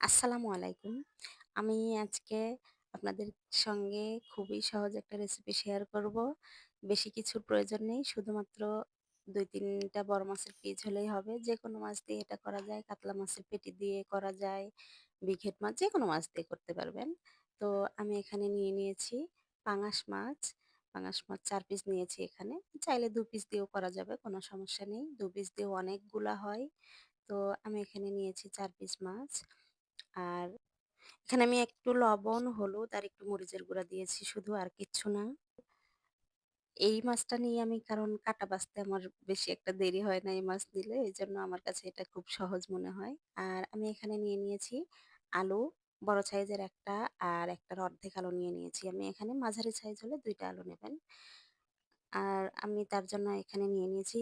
আসসালামু আলাইকুম। আমি আজকে আপনাদের সঙ্গে খুবই সহজ একটা রেসিপি শেয়ার করব। বেশি কিছুর প্রয়োজন নেই। শুধুমাত্র ২-৩ টা বড় মাছের পিস হলেই হবে। যে কোনো মাছ দিয়ে এটা করা যায়। কাতলা মাছের পেটি দিয়ে করা যায়। বিঘেট মাছ যে কোনো মাছ দিয়ে করতে পারবেন। তো আমি এখানে নিয়ে নিয়েছি পাঙাশ মাছ। পাঙাশ মাছ চার পিস নিয়েছি এখানে। চাইলে দু পিস দিয়েও করা যাবে, কোনো সমস্যা নেই। দু পিস দিয়েও অনেকগুলা হয়। তো আমি এখানে নিয়েছি চার পিস মাছ। আর এখানে আমি একটু লবণ, হলুদ আর একটু মরিচের গুঁড়া দিয়েছি শুধু আর কিচ্ছু না। এই মাছটা নিয়ে আমি কারণ কাটা বাছতে আমার বেশি একটা দেরি হয় না এই মাছ দিলে এই জন্য আমার কাছে এটা খুব সহজ মনে হয়। আর আমি এখানে নিয়ে নিয়েছি আলু, বড় সাইজের একটা আর একটার অর্ধেক আলু নিয়ে নিয়েছি। আমি এখানে মাঝারি সাইজ হলে ২ টা আলু নেবেন। আর আমি তার জন্য এখানে নিয়ে নিয়েছি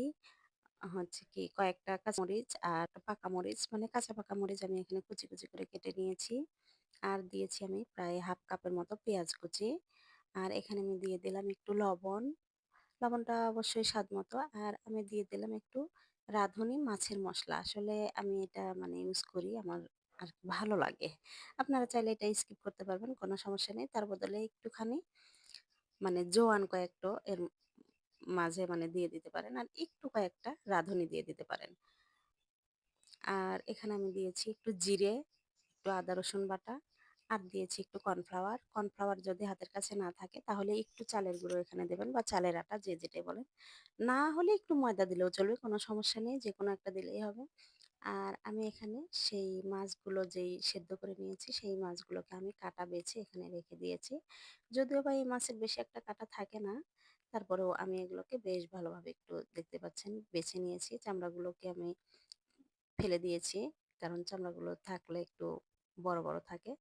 হচ্ছে কি কয়েকটা কাঁচামরিচ আর পাকা মরিচ মানে কাঁচা পাকা মরিচ আমি এখানে কুচি, কুচি করে কেটে নিয়েছি। আর দিয়েছি আমি প্রায় হাফ কাপের মতো পেঁয়াজ কুচি। আর এখানে আমি দিয়ে দিলাম একটু লবণ। লবণটা অবশ্যই স্বাদ মতো। আর আমি দিয়ে দিলাম একটু রাঁধুনি মাছের মশলা আসলে আমি এটা মানে ইউজ করি আমার আর ভালো লাগে। আপনারা চাইলে এটা স্কিপ করতে পারবেন, কোনো সমস্যা নেই। তার বদলে একটুখানি মানে জোয়ান কয়েকটো এর মাঝে মানে দিয়ে দিতে পারেন। আর একটু কয়েকটা রাঁধুনি দিয়ে দিতে পারেন। আর এখানে আমি দিয়েছি একটু জিরে, একটু আদা রসুন বাটা আর দিয়েছি একটু কর্নফ্লাওয়ার। কর্নফ্লাওয়ার যদি হাতের কাছে না থাকে তাহলে একটু চালের গুঁড়ো এখানে দেবেন বা চালের আটা যে যেটাই বলেন। না হলে একটু ময়দা দিলেও চলবে, কোনো সমস্যা নেই। যে কোনো একটা দিলেই হবে। আর আমি এখানে সেই মাছগুলো যেই সেদ্ধ করে নিয়েছি সেই মাছগুলোকে আমি কাটা বেছে এখানে রেখে দিয়েছি। যদিও বা এই মাছের বেশি একটা কাটা থাকে না, তারপরেও আমি এগুলোকে বেশ ভালোভাবে একটু দেখতে পাচ্ছেন বেছে নিয়েছি। চামড়াগুলোকে আমি ফেলে দিয়েছি। কারণ চামড়াগুলো থাকলে একটু বড়, বড় থাকে।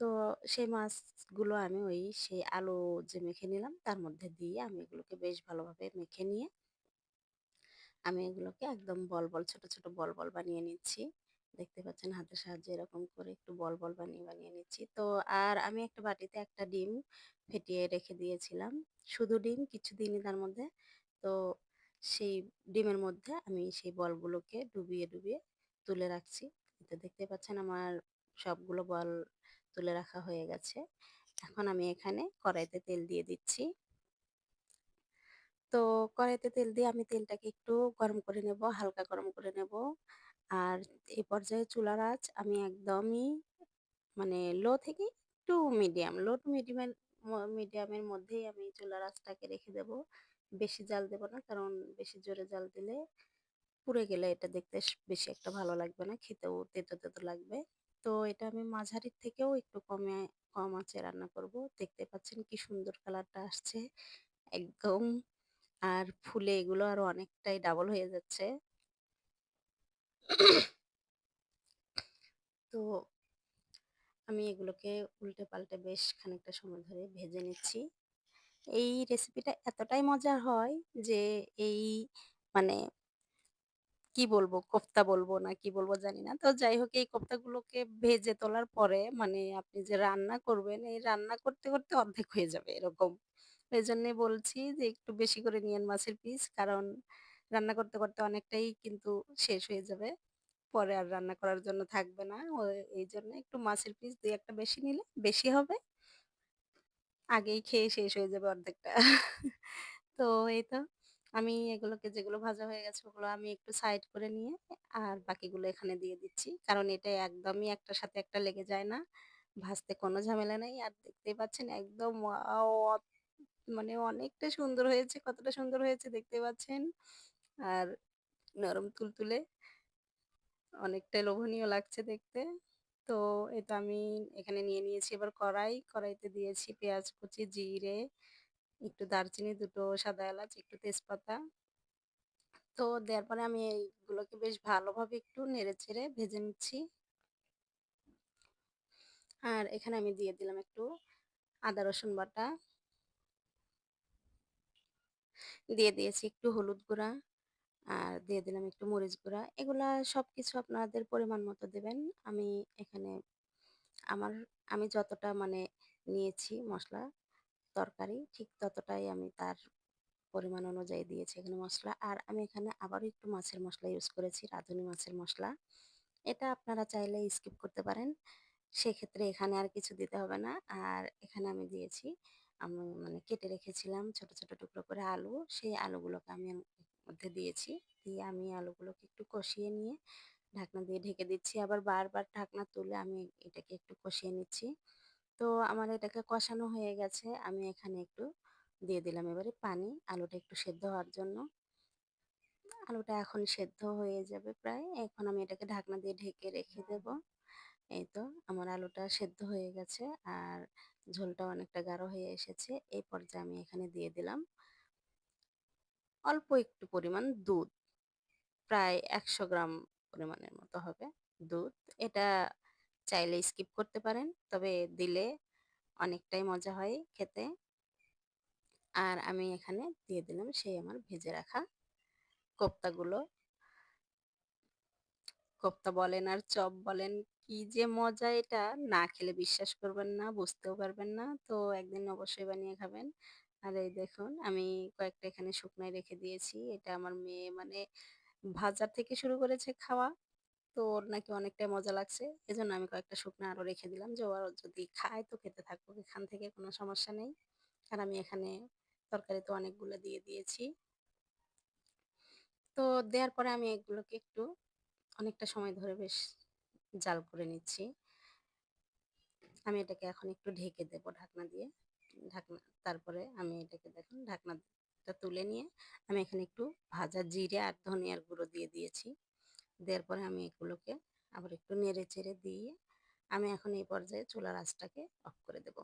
তো সেই মাছগুলো আমি ওই সেই আলু যে মেখে নিলাম তার মধ্যে দিয়ে আমি এগুলোকে বেশ ভালোভাবে মেখে নিয়ে আমি এগুলোকে একদম বল, বল ছোট, ছোট বল, বল বানিয়ে নিচ্ছি। দেখতে পাচ্ছেন হাতের সাহায্যে এরকম করে একটু বল, বল বানিয়ে, বানিয়ে নিচ্ছি। তো আর আমি একটা বাটিতে একটা ডিম ফেটিয়ে রেখে দিয়েছিলাম। শুধু ডিম কিছু দিইনি তার মধ্যে। তো সেই ডিমের মধ্যে আমি সেই বলগুলোকে ডুবিয়ে, ডুবিয়ে তুলে রাখছি। তো দেখতে পাচ্ছেন আমার সবগুলো বল তুলে রাখা হয়ে গেছে। এখন আমি এখানে কড়াইতে তেল দিয়ে দিচ্ছি। তো কড়াইতে তেল দিয়ে আমি তেলটাকে একটু গরম করে নেব, হালকা গরম করে নেব। আর এই পর্যায়ে চুলার আঁচ আমি একদমই মানে লো থেকে একটু মিডিয়াম, লো টু মিডিয়ামের মিডিয়ামের মধ্যেই আমি চুলার আঁচটাকে রেখে দেব। বেশি জাল দেব না কারণ বেশি জোরে জাল দিলে পুড়ে গেলে এটা দেখতে বেশি একটা ভালো লাগবে না, খেতেও তেতো, তেতো লাগবে। তো এটা আমি মাঝারির থেকেও একটু কমে কম আঁচে রান্না করব। দেখতে পাচ্ছেন কি সুন্দর কালারটা আসছে। একদম আর ফুলে এগুলো আরও অনেকটাই ডাবল হয়ে যাচ্ছে। তো আমি এগুলোকে উল্টে পাল্টে বেশ খানিকটা সময় ধরে ভেজে নিচ্ছি। এই রেসিপিটা এতটাই মজার হয় যে এই মানে কি বলব? কোফতা বলব না কি বলব জানি না। তো যাই হোক এই কোফতাগুলোকে ভেজে তোলার পরে মানে আপনি যে রান্না করবেন, এই রান্না করতে, করতে অর্ধেক হয়ে যাবে এরকম। এজন্যই বলছি যে একটু বেশি করে নিয়েন মাছের পিস। কারণ রান্না করতে, করতে অনেকটাই কিন্তু শেষ হয়ে যাবে। পরে আর রান্না করার জন্য থাকবে না। ও এইজন্য একটু মাছের পিস দুই একটা বেশি নিলে বেশি হবে। আগেই খেয়ে শেষ হয়ে যাবে অর্ধেকটা। তো এই তো আমি এগুলোকে যেগুলো ভাজা হয়ে গেছে ওগুলো আমি একটু সাইড করে নিয়ে আর বাকিগুলো এখানে দিয়ে দিচ্ছি। কারণ এটা একদমই একটার সাথে একটা লেগে যায় না। ভাজতে কোনো ঝামেলা নেই। আর দেখতেই পাচ্ছেন একদম মানে অনেকটা সুন্দর হয়েছে। কতটা সুন্দর হয়েছে দেখতে পাচ্ছেন। আর নরম তুলতুলে অনেকটাই লোভনীয় লাগছে দেখতে। তো এটা আমি এখানে নিয়ে নিয়েছি এবার কড়াই। কড়াইতে দিয়েছি পেঁয়াজ কুচি, জিরে, একটু দারচিনি, দুটো সাদা এলাচ, একটু তেজপাতা। তো দেওয়ার পরে আমি এইগুলোকে বেশ ভালোভাবে একটু নেড়েচেড়ে ভেজে নিচ্ছি। আর এখানে আমি দিয়ে দিলাম একটু আদা রসুন বাটা। দিয়ে দিয়েছি একটু হলুদ গুঁড়া। আর দিয়ে দিলাম একটু মরিচ গুঁড়া। এগুলা সব কিছু আপনাদের পরিমাণ মতো দেবেন। আমি এখানে আমার আমি যতটা মানে নিয়েছি মশলা তরকারি ঠিক ততটাই আমি তার পরিমাণ অনুযায়ী দিয়েছি এখানে মশলা আর আমি এখানে আবারও একটু মাছের মশলা ইউজ করেছি, রাঁধুনি মাছের মশলা এটা আপনারা চাইলে স্কিপ করতে পারেন। সেক্ষেত্রে এখানে আর কিছু দিতে হবে না। আর এখানে আমি দিয়েছি আমি মানে কেটে রেখেছিলাম ছোট, ছোট টুকরো করে আলু। সেই আলুগুলোকে আমি মধ্যে দিয়েছি। দিয়ে আমি আলুগুলোকে একটু কষিয়ে নিয়ে ঢাকনা দিয়ে ঢেকে দিচ্ছি। আবার বারবার ঢাকনা তুলে আমি এটাকে একটু কষিয়ে নিচ্ছি। তো আমার এটাকে কষানো হয়ে গেছে। আমি এখানে একটু দিয়ে দিলাম এবারে পানি আলুটা একটু সেদ্ধ হওয়ার জন্য। আলুটা এখন সেদ্ধ হয়ে যাবে প্রায়। এখন আমি এটাকে ঢাকনা দিয়ে ঢেকে রেখে দেব। এই তো আমার আলুটা সেদ্ধ হয়ে গেছে আর ঝোলটা অনেকটা গাঢ় হয়ে এসেছে। এই পর্যায়ে আমি এখানে দিয়ে দিলাম অল্প একটু পরিমাণ দুধ। প্রায় ১০০ গ্রাম পরিমাণের মতো হবে দুধ। এটা চাইলে স্কিপ করতে পারেন। তবে দিলে অনেকটাই মজা হয় খেতে। আর আমি এখানে দিয়ে দিলাম সেই আমার ভেজে রাখা কোপ্তাগুলো। কোপ্তা বলেন আর চপ বলেন কি যে মজা এটা না খেলে বিশ্বাস করবেন না, বুঝতেও পারবেন না। তো একদিন অবশ্যই বানিয়ে খাবেন। আর এই দেখুন, আমি কয়েকটা এখানে শুকনায় রেখে দিয়েছি। এটা আমার মেয়ে মানে ভাজা থেকে শুরু করেছে খাওয়া। তো ওর নাকি অনেকটাই মজা লাগছে। এজন্য আমি কয়েকটা শুকনা আরও রেখে দিলাম যে ওর যদি খায় তো খেতে থাকুক। এখান থেকে কোনো সমস্যা নেই। আর আমি এখানে তরকারিতে অনেকগুলো দিয়ে দিয়েছি। তো দেওয়ার পরে আমি এগুলোকে একটু অনেকটা সময় ধরে বেশ জাল করে নিচ্ছি। আমি এটাকে এখন একটু ঢেকে দেব ঢাকনা দিয়ে। ঢাকনা তারপরে আমি এটাকে দেখুন ঢাকনাটা তুলে নিয়ে আমি এখানে একটু ভাজা জিরে আর ধনিয়ার গুঁড়ো দিয়ে দিয়েছি। দেওয়ার পরে আমি এগুলোকে আবার একটু নেড়ে চেড়ে দিয়ে আমি এখন এই পর্যায়ে চুলার আঁচটাকে অফ করে দেব।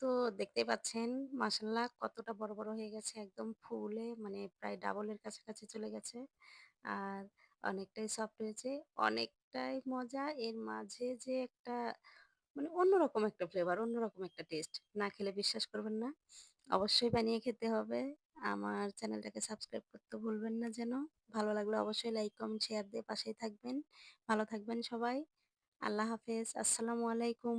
তো দেখতেই পাচ্ছেন মাশাল্লাহ কতটা বড়, বড় হয়ে গেছে একদম ফুলে মানে প্রায় ডাবলের কাছাকাছি চলে গেছে। আর অনেকটাই সফট হয়েছে, অনেকটাই মজা। এর মাঝে যে একটা মানে অন্যরকম একটা ফ্লেভার, অন্যরকম একটা টেস্ট। না খেলে বিশ্বাস করবেন না। অবশ্যই বানিয়ে খেতে হবে। আমার চ্যানেলটাকে সাবস্ক্রাইব করতে ভুলবেন না যেন। ভালো লাগলে অবশ্যই লাইক, কমেন্ট, শেয়ার দিয়ে পাশেই থাকবেন। ভালো থাকবেন সবাই। আল্লাহ হাফেজ। আসসালামু আলাইকুম।